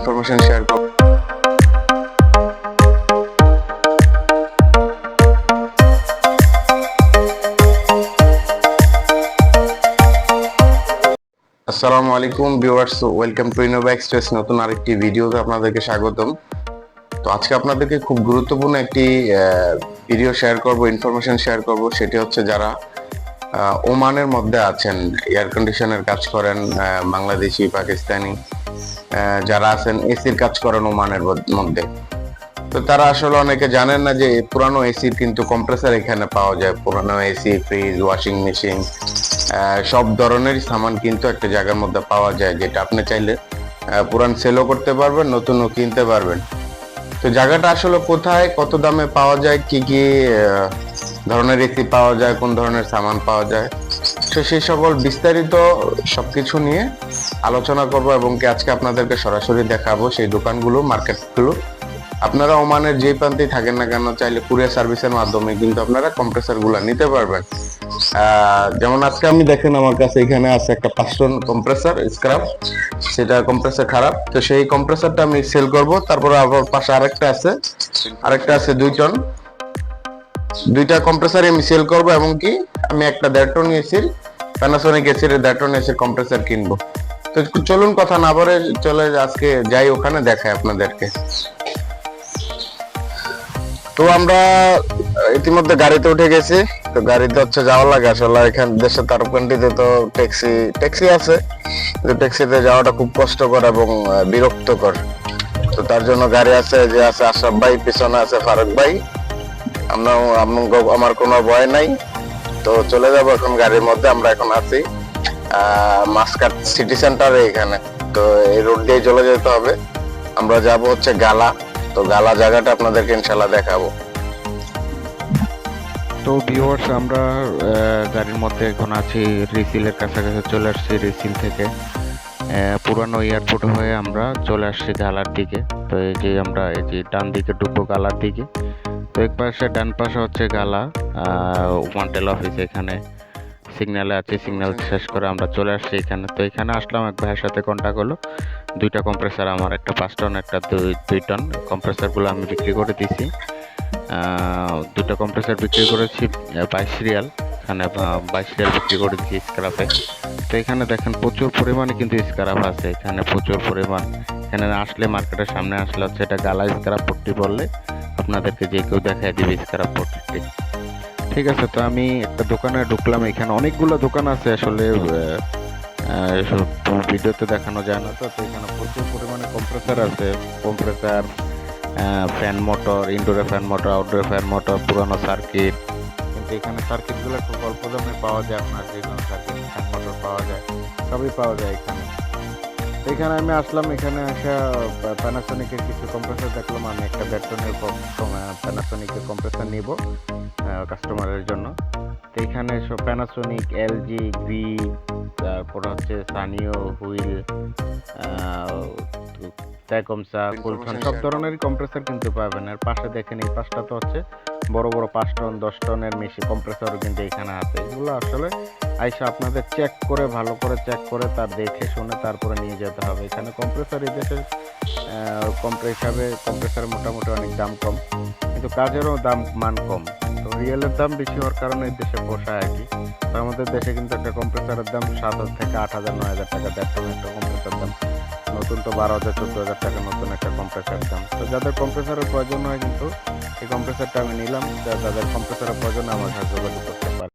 Information share করব আসসালামু আলাইকুম viewers welcome to Innova express, নতুন আরেকটি ভিডিওতে আপনাদেরকে স্বাগতম। তো আজকে আপনাদেরকে খুব গুরুত্বপূর্ণ একটি ভিডিও শেয়ার করব ইনফরমেশন শেয়ার করব, সেটি হচ্ছে যারা ওমানের মধ্যে আছেন এয়ার কন্ডিশনের কাজ করেন বাংলাদেশি, পাকিস্তানি যারা আছেন এসির কাজ করেন ওমানের মদ- মধ্যে। তো তারা আসলে অনেকে জানেন না যে পুরানো এসির কিন্তু কম্প্রেসার এখানে পাওয়া যায়। পুরানো এসি ফ্রিজ ওয়াশিং মেশিন সব ধরনের সামান কিন্তু একটা জায়গার মধ্যে পাওয়া যায়, যেটা আপনি চাইলে পুরান সেলও করতে পারবেন, নতুনও কিনতে পারবেন। তো জায়গাটা আসলে কোথায়, কত দামে পাওয়া যায়, কি কি ধরনের এসি পাওয়া যায়, কোন ধরনের সামান পাওয়া যায় তো সেই সকল বিস্তারিত সবকিছু নিয়ে আলোচনা করব এবং কি আজকে আপনাদেরকে সরাসরি দেখাবো সেই দোকানগুলো, মার্কেটগুলো। আপনারা ওমানের যে প্রান্তেই থাকেন না কেন, চাইলে কুরিয়ার সার্ভিসের মাধ্যমে কিন্তু আপনারা কম্প্রেসারগুলা নিতে পারবেন। যেমন আজকে আমি দেখেন আমার কাছে এখানে আছে একটা পাঁচ টন কম্প্রেসার, স্ক্রাব। সেটা কম্প্রেসার খারাপ। তো সেই কম্প্রেসারটা আমি সেল করব। তারপরে আবার পাশে আরেকটা আছে। আরেকটা আছে দুই টন। দুইটা কম্প্রেসার আমি সেল করব এবং কি আমি একটা দেড় টন প্যানাসোনিক এসির দেড় টন এসির কম্প্রেসার কিনবো। তো চলুন কথা না বলে চলে আজকে যাই ওখানে, দেখাই আপনাদেরকে। তো আমরা ইতিমধ্যে গাড়িতে উঠে গেছি, তো গাড়িতে হচ্ছে যাওয়া লাগে আসলে এখানে দেশের তারপ কান্ট্রিতে তো ট্যাক্সি ট্যাক্সি আছে, কিন্তু ট্যাক্সিতে যাওয়াটা খুব কষ্টকর এবং বিরক্তকর। তো তার জন্য গাড়ি আছে, যে আছে আশরাফ ভাই, পিছনে আছে ফারুক ভাই। আমরা আমার কোনো ভয় নাই। তো চলে যাব এখন গাড়ির মধ্যে, আমরা এখন আছি মাসকাট সিটি সেন্টারে এখানে। তো এই রোড দিয়ে চলে যেতে হবে। আমরা যাব হচ্ছে গালা। তো গালা জায়গাটা আপনাদেরকে ইনশাল্লাহ দেখাবো। তো ভিউয়ার্স আমরা গাড়ির মধ্যে এখন আছি। রিসিলের কাছাকাছি চলে আসছি রিসিল থেকে। পুরানো এয়ারপোর্ট হয়ে আমরা চলে আসছি গালার দিকে। তো এই যে আমরা এই যে ডান দিকে ঢুকবো গালার দিকে। তো এক পাশে ডান পাশে হচ্ছে গালা ওয়ান্টেল অফিস এখানে। সিগন্যালে আছে সিগন্যাল শেষ করে আমরা চলে আসছি এখানে। তো এখানে আসলাম এক ভাইয়ের সাথে কন্ট্যাক্ট হলো। দুইটা কম্প্রেসার আমার একটা পাঁচ টন একটা দুই দুই টন কম্প্রেসারগুলো আমি বিক্রি করে আহ, দুটো কম্প্রেসার বিক্রি করেছি বাইশ রিয়াল। এখানে বাইশ রিয়াল বিক্রি করে দিচ্ছি স্ক্রাপে তো এখানে দেখেন প্রচুর পরিমাণে কিন্তু স্ক্রাপ আছে। এখানে প্রচুর পরিমাণ। এখানে আসলে মার্কেটের সামনে আসলে হচ্ছে এটা গালা স্ক্রাপ পট্টি বললে। আপনাদেরকে যে কেউ দেখায় দিবে স্ক্রাপ পট্টি ঠিক আছে তো আমি একটা দোকানে ঢুকলাম এখানে অনেকগুলো দোকান আছে আসলে ভিডিওতে দেখানো যায় না তো তো এখানে প্রচুর পরিমাণে কম্প্রেসার আছে। কম্প্রেসার ফ্যান মোটর ইনডোরে ফ্যান মোটর আউটডোরে ফ্যান মোটর পুরানো সার্কিট কিন্তু এখানে সার্কিটগুলো খুব অল্প দামে পাওয়া যায় আপনার যে কোনো সার্কিট ফ্যান মোটর পাওয়া যায় সবই পাওয়া যায় এখানে। এখানে আমি আসলাম এখানে আসা প্যানাসোনিকের কিছু কম্প্রেসার দেখলাম। আমি একটা ব্যাটনের প্যানাসোনিকের কম্প্রেসার নিব কাস্টমারের জন্য। তো এখানে সব প্যানাসোনিক এলজি গ্রি তারপর হচ্ছে সানিও হুইল ট্যাকমসা কুলটন সব ধরনের কম্প্রেসার কিন্তু পাবেন। আর পাশে দেখেন এই পাশটা তো হচ্ছে বড় বড় পাঁচ টন, দশ টনের মেশি কম্প্রেসারও কিন্তু এখানে আছে। এগুলো আসলে আইসা আপনাদের চেক করে, ভালো করে চেক করে, তার দেখে শুনে তারপরে নিয়ে যেতে হবে। এখানে কম্প্রেসার এই দেশে কম্প্রে হিসাবে কম্প্রেসার মোটামুটি অনেক দাম কম, কিন্তু কাজেরও দাম, মান কম। তো রিয়েলের দাম বেশি হওয়ার কারণে এই দেশে পোষায় আর কি আমাদের দেশে কিন্তু একটা কম্প্রেসারের দাম সাত হাজার থেকে আট হাজার, নয় হাজার টাকা, দেড় একটা কম্প্রেসার দাম। নতুন তো বারো হাজার, চোদ্দ হাজার টাকা নতুন একটা কম্প্রেসার দাম তো যাদের কম্প্রেসারের প্রয়োজন হয় কিন্তু, এই কম্প্রেসারটা আমি নিলাম যাদের কম্প্রেসারের প্রয়োজন আমার সাহায্য করতে পারে